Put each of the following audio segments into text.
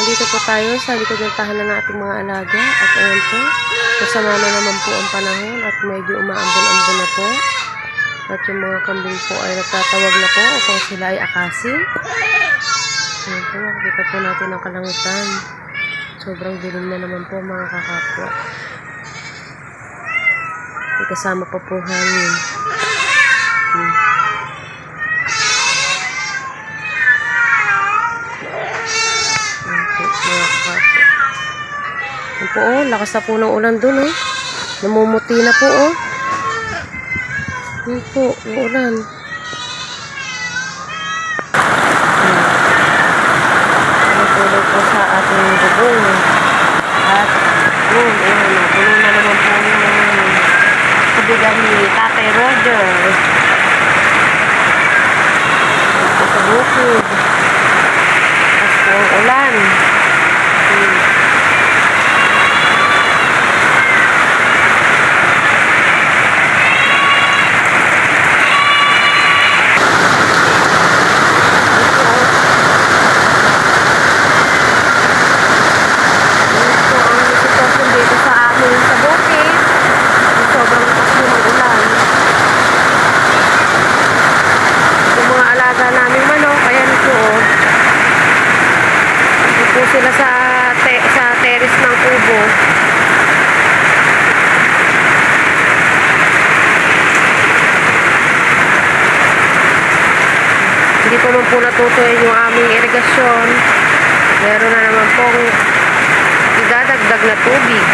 Andito po tayo sa likod ng tahanan ng ating mga alaga. At ayan po, masama na naman po ang panahon at medyo umaambon-ambon na po. At yung mga kambing po ay nagtatawag na po upang sila ay akasin. Ayan po, makikita po natin ang kalangitan. Sobrang dilim na naman po mga kakapwa. May kasama pa po hangin. Hmm. Ayan po, mga kakapwa. Ayan po, oh, lakas na po ng ulan dun, oh. Namumuti na po, oh. Ayan po, ulan. Natulog po sa ating bubong. At, yun, yun, puno na naman po yung kabigan ni Tatay Roger. Po sa bukid. Tapos po ang ulan. Hmm. Ganito po ang sitwasyon dito sa amin sa bukid. Sobrang lakas ng ulan. Yung mga alaga namin manok, ayan po. oh. Ito po sila sa, te sa terrace ng kubo. Hindi pa man po natutuloy yung aming irigasyon. Meron na naman pong idadagdag na tubig.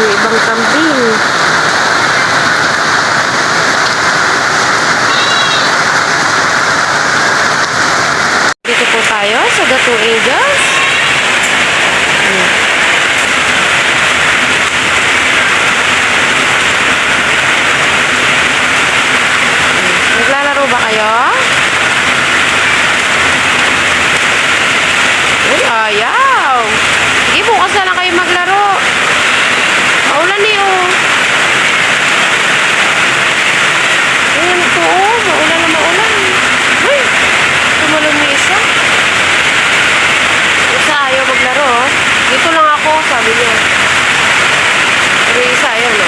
yung ibang kambing. Dito po tayo sa The Two Angels. Hmm. Ba kayo? Uy, ayaw! Sige, bukas na lang kayo mag pun sambil dia Beri sayang